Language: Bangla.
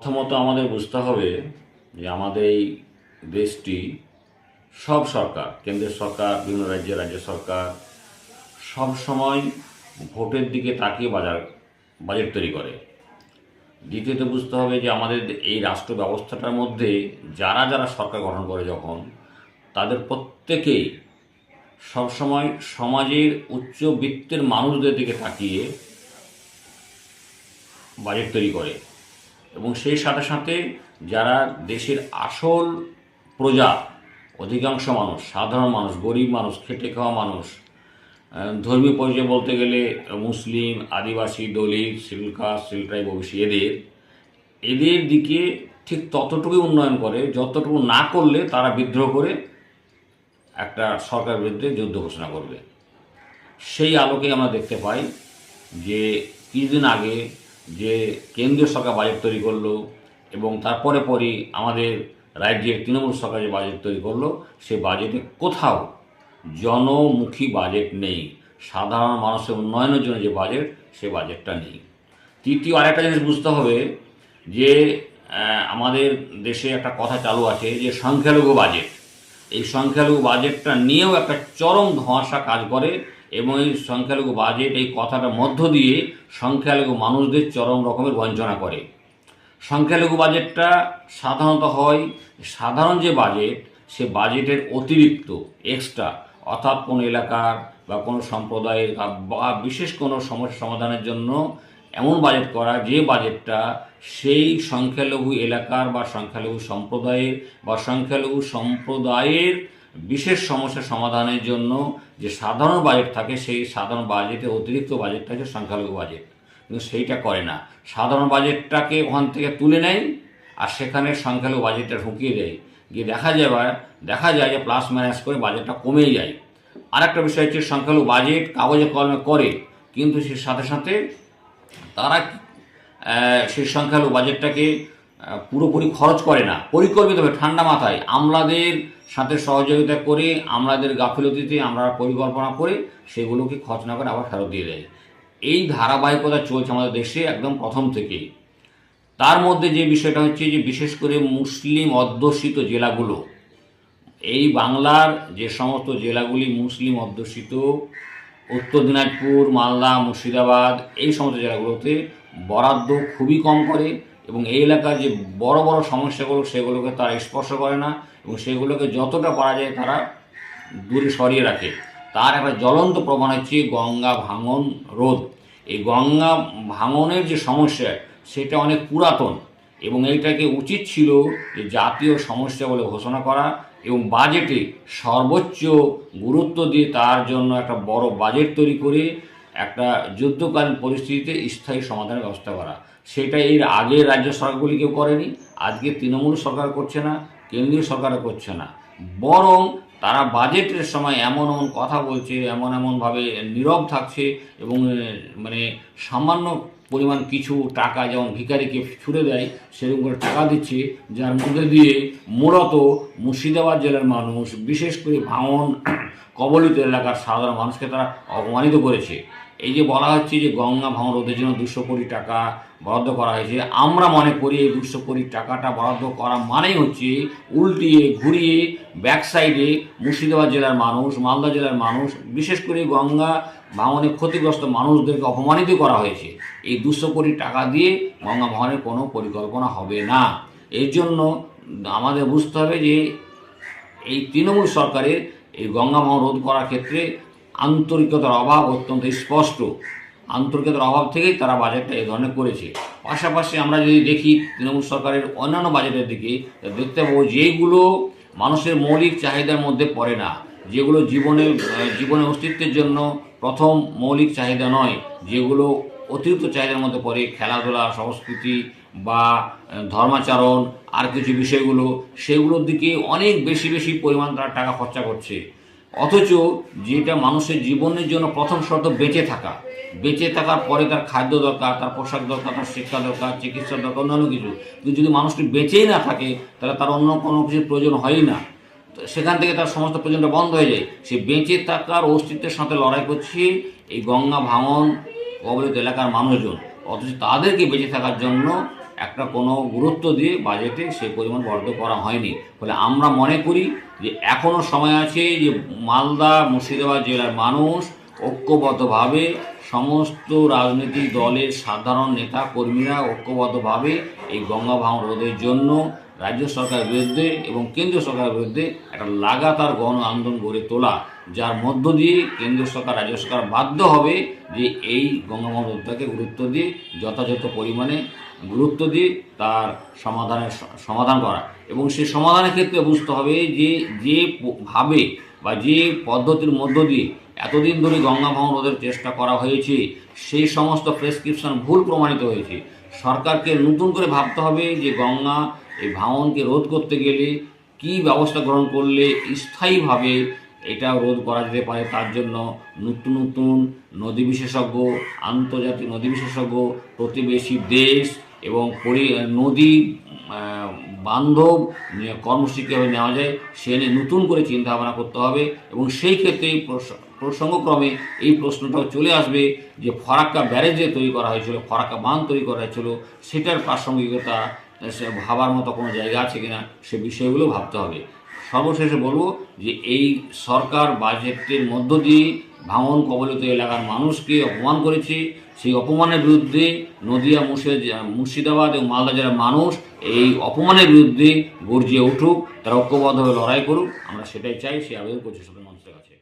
প্রথমত আমাদের বুঝতে হবে যে আমাদের এই দেশটি সব সরকার কেন্দ্রের সরকার, বিভিন্ন রাজ্যের রাজ্য সরকার সব সময় ভোটের দিকে তাকিয়ে বাজার, বাজেট তৈরি করে। দ্বিতীয়ত বুঝতে হবে যে আমাদের এই রাষ্ট্র ব্যবস্থাটার মধ্যে যারা যারা সরকার গঠন করে যখন, তাদের প্রত্যেকেই সবসময় সমাজের উচ্চবিত্তের মানুষদের দিকে তাকিয়ে বাজেট তৈরি করে। এবং সেই সাথে সাথে যারা দেশের আসল প্রজা, অধিকাংশ মানুষ, সাধারণ মানুষ, গরিব মানুষ, খেটে খাওয়া মানুষ ধর্মীয় পরিচয় বলতে গেলে মুসলিম, আদিবাসী, দলিত শিডিউল কাস্ট শিডিউল এদের এদের দিকে ঠিক ততটুকুই উন্নয়ন করে, যতটুকু না করলে তারা বিদ্রোহ করে একটা সরকার বিরুদ্ধে যুদ্ধ ঘোষণা করবে। সেই আলোকে আমরা দেখতে পাই যে কিছুদিন আগে যে কেন্দ্রীয় সরকার বাজেট তৈরি করল এবং তারপরে পরই আমাদের রাজ্যের তৃণমূল সরকার যে বাজেট তৈরি করল, সে বাজেটে কোথাও জনমুখী বাজেট নেই। সাধারণ মানুষের উন্নয়নের জন্য যে বাজেট, সে বাজেটটা নেই। তৃতীয় আরেকটা জিনিস বুঝতে হবে যে আমাদের দেশে একটা কথা চালু আছে যে সংখ্যালঘু বাজেট। এই সংখ্যালঘু বাজেটটা নিয়েও একটা চরম ধোঁয়াশা কাজ করে এবং এই সংখ্যালঘু বাজেট, এই কথাটার মধ্য দিয়ে সংখ্যালঘু মানুষদের চরম রকমের বঞ্চনা করে। সংখ্যালঘু বাজেটটা সাধারণত হয়, সাধারণ যে বাজেট, সে বাজেটের অতিরিক্ত এক্সট্রা অর্থাৎ কোনো এলাকার বা কোনো সম্প্রদায়ের বা- বিশেষ কোনো সমস্যা সমাধানের জন্য এমন বাজেট করা, যে বাজেটটা সেই সংখ্যালঘু এলাকার বা সংখ্যালঘু সম্প্রদায়ের বা সংখ্যালঘু সম্প্রদায়ের বিশেষ সমস্যা সমাধানের জন্য যে সাধারণ বাজেট থাকে, সেই সাধারণ বাজেটে অতিরিক্ত বাজেটটা হচ্ছে সংখ্যালঘু বাজেট। কিন্তু সেইটা করে না। সাধারণ বাজেটটাকে ওখান থেকে তুলে নেয় আর সেখানে সংখ্যালঘু বাজেটটা ঢুকিয়ে দেয়। গিয়ে দেখা যায় দেখা যায় যে প্লাস মাইনাস করে বাজেটটা কমেই যায়। আরেকটা বিষয় হচ্ছে সংখ্যালঘু বাজেট কাগজে কলমে করে, কিন্তু সে সাথে সাথে তারা সেই সংখ্যালঘু বাজেটটাকে পুরোপুরি খরচ করে না। পরিকল্পিতভাবে ঠান্ডা মাথায়। আমলাদের সাথে সহযোগিতা করে, আমলাদের গাফিলতিতে আমরা পরিকল্পনা করে সেগুলোকে খরচ না করে আবার ফেরত দিয়ে দেয়। এই ধারাবাহিকতা চলছে আমাদের দেশে একদম প্রথম থেকেই তার মধ্যে যে বিষয়টা হচ্ছে যে, বিশেষ করে মুসলিম অধ্যুষিত জেলাগুলো, এই বাংলার যে সমস্ত জেলাগুলি মুসলিম অধ্যুষিত, উত্তর দিনাজপুর, মালদা, মুর্শিদাবাদ, এই সমস্ত জেলাগুলোতে বরাদ্দ খুবই কম করে। এবং এই এলাকার যে বড় বড় সমস্যাগুলো, সেগুলোকে তারা স্পর্শ করে না এবং সেগুলোকে যতটা পারা যায় তারা দূরে সরিয়ে রাখে। তার একটা জ্বলন্ত প্রমাণ হচ্ছে গঙ্গা ভাঙন রোধ। এই গঙ্গা ভাঙনের যে সমস্যা, সেটা অনেক পুরাতন এবং এইটাকে উচিত ছিল যে জাতীয় সমস্যা বলে ঘোষণা করা এবং বাজেটে সর্বোচ্চ গুরুত্ব দিয়ে তার জন্য একটা বড় বাজেট তৈরি করে একটা যুদ্ধকালীন পরিস্থিতিতে স্থায়ী সমাধানের ব্যবস্থা করা। সেটা এর আগে রাজ্য সরকারগুলি কেউ করেনি, আজকে তৃণমূল সরকার করছে না, কেন্দ্রীয় সরকার করছে না। বরং তারা বাজেটের সময় এমন এমন কথা বলছে, এমন এমনভাবে নীরব থাকছে এবং মানে সামান্য পরিমাণ কিছু টাকা যেমন ভিখারিকে ছুড়ে দেয়, সেরকম করে টাকা দিচ্ছে, যার মধ্যে দিয়ে মূলত মুর্শিদাবাদ জেলার মানুষ, বিশেষ করে ভাঙন, কবলিত এলাকার সাধারণ মানুষকে তারা অপমানিত করেছে। এই যে বলা হচ্ছে যে গঙ্গা ভাঙন রোধের জন্য দুশো কোটি টাকা বরাদ্দ করা হয়েছে, আমরা মনে করি এই দুশো কোটি টাকাটা বরাদ্দ করা মানেই হচ্ছে উল্টিয়ে, ঘুরিয়ে ব্যাক সাইডে মুর্শিদাবাদ জেলার মানুষ, মালদা জেলার মানুষ, বিশেষ করে গঙ্গা ভাঙনে ক্ষতিগ্রস্ত মানুষদেরকে অপমানিত করা হয়েছে। এই দুশো কোটি টাকা দিয়ে গঙ্গা ভাঙনের কোনো পরিকল্পনা হবে না। এর জন্য আমাদের বুঝতে হবে যে এই তৃণমূল সরকারের এই গঙ্গা ভাঙন রোধ করার ক্ষেত্রে আন্তরিকতার অভাব অত্যন্ত স্পষ্ট। আন্তরিকতার অভাব থেকেই তারা বাজেটটা এই ধরনের করেছে। পাশাপাশি আমরা যদি দেখি তৃণমূল সরকারের অন্যান্য বাজেটের দিকে দেখতে পাবো যেগুলো মানুষের মৌলিক চাহিদার মধ্যে পড়ে না। যেগুলো জীবনের জীবনের অস্তিত্বের জন্য প্রথম মৌলিক চাহিদা নয়, যেগুলো অতিরিক্ত চাহিদার মধ্যে পড়ে, খেলাধুলা, সংস্কৃতি বা ধর্মাচরণ, আর কিছু বিষয়গুলো, সেগুলোর দিকে অনেক বেশি বেশি পরিমাণ তারা টাকা খরচা করছে। অথচ যেটা মানুষের জীবনের জন্য প্রথম শর্ত বেঁচে থাকা। বেঁচে থাকার পরে তার খাদ্য দরকার, তার পোশাক দরকার, তার শিক্ষা দরকার, চিকিৎসা দরকার, অন্যান্য কিছু। কিন্তু যদি মানুষটি বেঁচেই না থাকে, তাহলে তার অন্য কোনো কিছুর প্রয়োজন হয়ই না। সেখান থেকে তার সমস্ত প্রয়োজনটা বন্ধ হয়ে যায়। সে বেঁচে থাকার অস্তিত্বের সাথে লড়াই করছে এই গঙ্গা ভাঙন কবলিত এলাকার মানুষজন। অথচ তাদেরকে বেঁচে থাকার জন্য একটা কোনো গুরুত্ব দিয়ে বাজেটে সে পরিমাণ বরাদ্দ করা হয়নি। ফলে আমরা মনে করি যে এখনও সময় আছে যে মালদা মুর্শিদাবাদ জেলার মানুষ ঐক্যবদ্ধভাবে সমস্ত রাজনৈতিক দলের সাধারণ নেতা কর্মীরা ঐক্যবদ্ধভাবে এই গঙ্গা ভাঙন রোধের জন্য রাজ্য সরকারের বিরুদ্ধে এবং কেন্দ্রীয় সরকারের বিরুদ্ধে একটা লাগাতার গণ আন্দোলন গড়ে তোলা, যার মধ্য দিয়ে কেন্দ্রীয় সরকার, রাজ্য সরকার বাধ্য হবে যে এই গঙ্গা ভাঙন রোধটাকে গুরুত্ব দিয়ে, যথাযথ পরিমাণে গুরুত্ব দিয়ে তার সমাধানের সমাধান করা। এবং সেই সমাধানের ক্ষেত্রে বুঝতে হবে যে যে ভাবে বা যে পদ্ধতির মধ্য দিয়ে এতদিন ধরে গঙ্গা ভাঙন রোধের চেষ্টা করা হয়েছে, সেই সমস্ত প্রেসক্রিপশন ভুল প্রমাণিত হয়েছে। সরকারকে নতুন করে ভাবতে হবে যে গঙ্গা এই ভাঙনকে রোধ করতে গেলে কি ব্যবস্থা গ্রহণ করলে স্থায়ীভাবে এটা রোধ করা যেতে পারে? তার জন্য নতুন নতুন নদী বিশেষজ্ঞ, আন্তর্জাতিক নদী বিশেষজ্ঞ, প্রতিবেশী দেশ এবং পরি, নদী বান্ধব নিয়ে কর্মসূচি কীভাবে নেওয়া যায় সে নিয়ে নতুন করে চিন্তা ভাবনা করতে হবে এবং সেই ক্ষেত্রে প্রস- প্রসঙ্গক্রমে এই প্রশ্নটাও চলে আসবে যে ফরাক্কা ব্যারেজ যে তৈরি করা হয়েছিল, ফরাক্কা বাঁধ তৈরি করা হয়েছিল, সেটার প্রাসঙ্গিকতা ভাবার মতো কোনো জায়গা আছে কিনা, সে বিষয়গুলো ভাবতে হবে। সর্বশেষে বলব যে এই সরকার বাজেটের মধ্য দিয়ে ভাঙন কবলিত এলাকার মানুষকে অপমান করেছে। সেই অপমানের বিরুদ্ধে নদিয়া, মুর্শিদা, মুর্শিদাবাদ এবং মালদা জেলার মানুষ এই অপমানের বিরুদ্ধে গর্জিয়ে উঠুক, তারা ঐক্যবদ্ধভাবে লড়াই করুক। আমরা সেটাই চাই, সে আবেদন করছি সকল মানুষের কাছে।